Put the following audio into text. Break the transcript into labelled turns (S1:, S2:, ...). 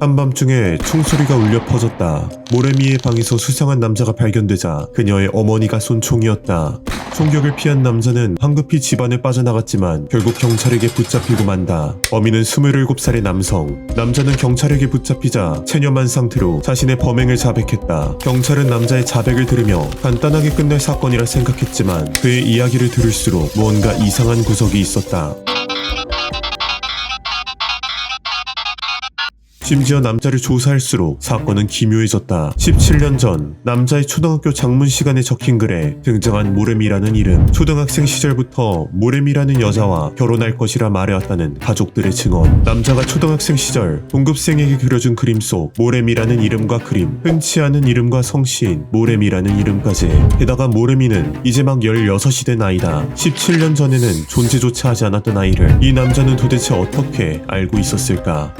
S1: 한밤중에 총소리가 울려 퍼졌다. 모래미의 방에서 수상한 남자가 발견되자 그녀의 어머니가 쏜 총이었다. 총격을 피한 남자는 황급히 집안을 빠져나갔지만 결국 경찰에게 붙잡히고 만다. 범인은 27살의 남성. 남자는 경찰에게 붙잡히자 체념한 상태로 자신의 범행을 자백했다. 경찰은 남자의 자백을 들으며 간단하게 끝낼 사건이라 생각했지만 그의 이야기를 들을수록 무언가 이상한 구석이 있었다. 심지어 남자를 조사할수록 사건은 기묘해졌다. 17년 전 남자의 초등학교 장문 시간에 적힌 글에 등장한 모래미라는 이름. 초등학생 시절부터 모래미라는 여자와 결혼할 것이라 말해왔다는 가족들의 증언. 남자가 초등학생 시절 동급생에게 그려준 그림 속 모래미라는 이름과 그림, 흔치 않은 이름과 성씨인 모래미라는 이름까지. 게다가 모래미는 이제 막 16이 된 아이다. 17년 전에는 존재조차 하지 않았던 아이를 이 남자는 도대체 어떻게 알고 있었을까?